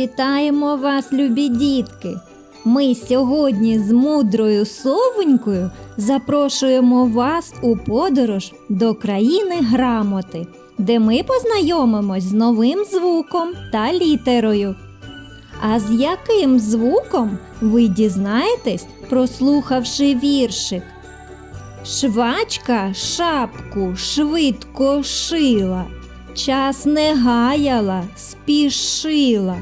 Вітаємо вас, любі дітки! Ми сьогодні з мудрою совонькою запрошуємо вас у подорож до країни грамоти, де ми познайомимось з новим звуком та літерою. А з яким звуком ви дізнаєтесь, прослухавши віршик? Швачка шапку швидко шила, час не гаяла, спішила.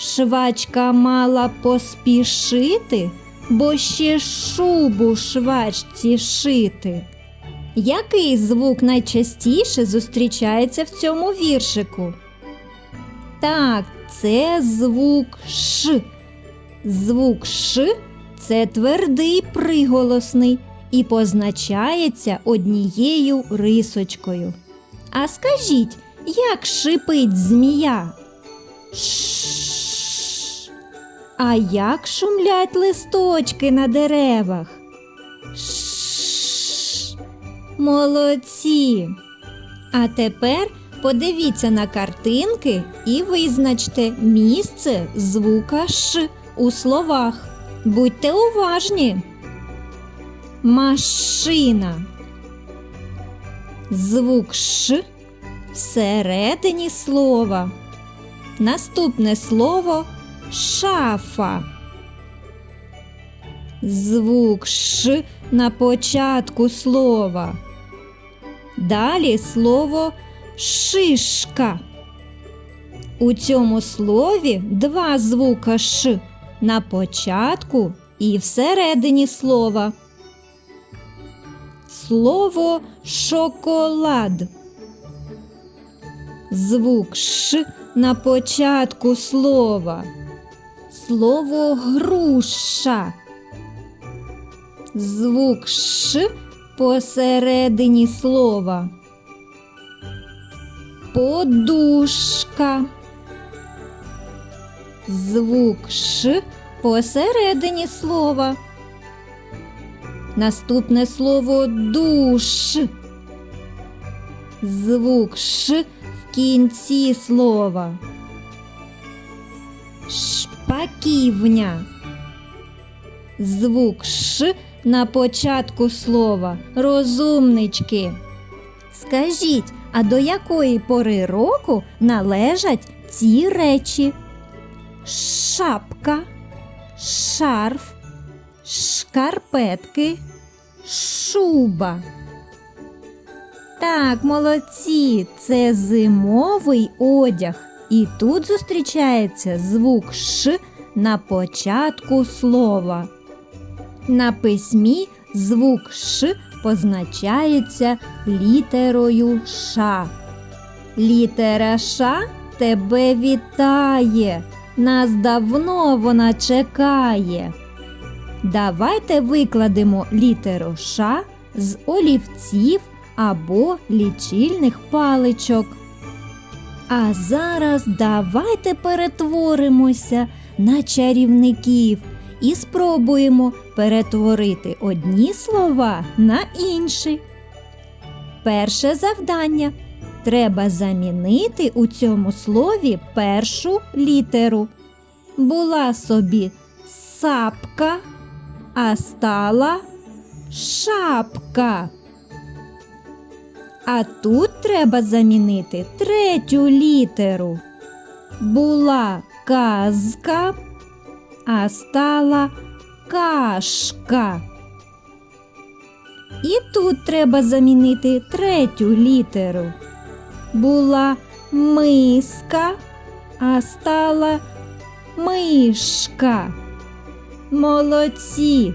Швачка мала поспішити, бо ще шубу швачці шити. Який звук найчастіше зустрічається в цьому віршику? Так, це звук Ш. Звук Ш це твердий приголосний і позначається однією рисочкою. А скажіть, як шипить змія? Ш. А як шумлять листочки на деревах? Ш. Молодці. А тепер подивіться на картинки і визначте місце звука Ш у словах. Будьте уважні. Машина. Звук Ш всередині слова. Наступне слово шафа. Звук Ш на початку слова. Далі слово шишка. У цьому слові два звука Ш на початку і всередині слова. Слово шоколад. Звук Ш на початку слова. Слово груша. Звук Ш посередині слова. Подушка. Звук Ш посередині слова. Наступне слово душ. Звук Ш в кінці слова. Шпаківня. Звук Ш на початку слова. Розумнички. Скажіть, а до якої пори року належать ці речі? Шапка, шарф, шкарпетки, шуба. Так, молодці, це зимовий одяг. І тут зустрічається звук Ш на початку слова. На письмі звук Ш позначається літерою Ш. Літера Ш тебе вітає. Нас давно вона чекає. Давайте викладемо літеру Ш з олівців або лічильних паличок. А зараз давайте перетворимося на чарівників і спробуємо перетворити одні слова на інші. Перше завдання. Треба замінити у цьому слові першу літеру. Була собі сапка, а стала шапка. А тут треба замінити третю літеру. Була казка, а стала кашка. І тут треба замінити третю літеру. Була миска, а стала мишка. Молодці!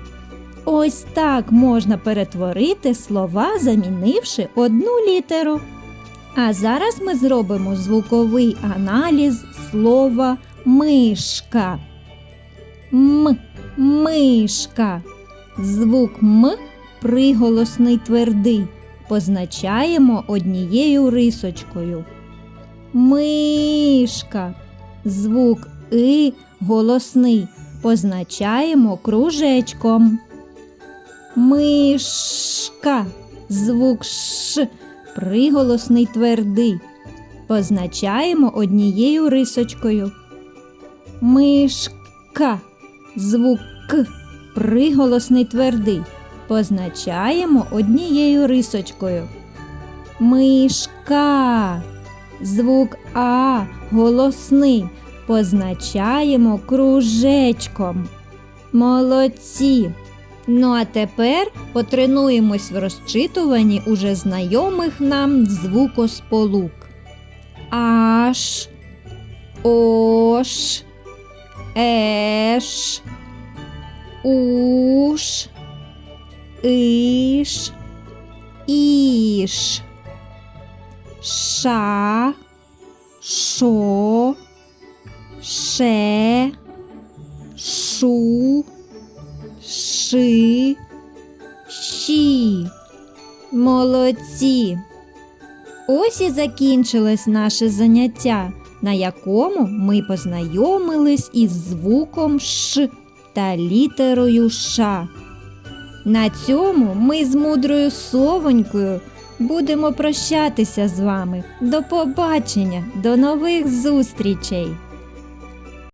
Ось так можна перетворити слова, замінивши одну літеру. А зараз ми зробимо звуковий аналіз слова мишка. М мишка. Звук М приголосний твердий. Позначаємо однією рисочкою. Мишка. Звук И голосний. Позначаємо кружечком. Мишка. Звук Ш. Приголосний твердий. Позначаємо однією рисочкою. Мишка. Звук К приголосний твердий. Позначаємо однією рисочкою. Мишка. Звук А голосний. Позначаємо кружечком. Молодці. Ну а тепер потренуємось в розчитуванні уже знайомих нам звукосполук. Аш, Ош, Еш, Уш, Іш, Іш, Ша, Шо, Ше, Шу, Ши, Щі. Молодці! Ось і закінчилось наше заняття, на якому ми познайомились із звуком Ш та літерою Ш. На цьому ми з мудрою совонькою будемо прощатися з вами. До побачення, до нових зустрічей!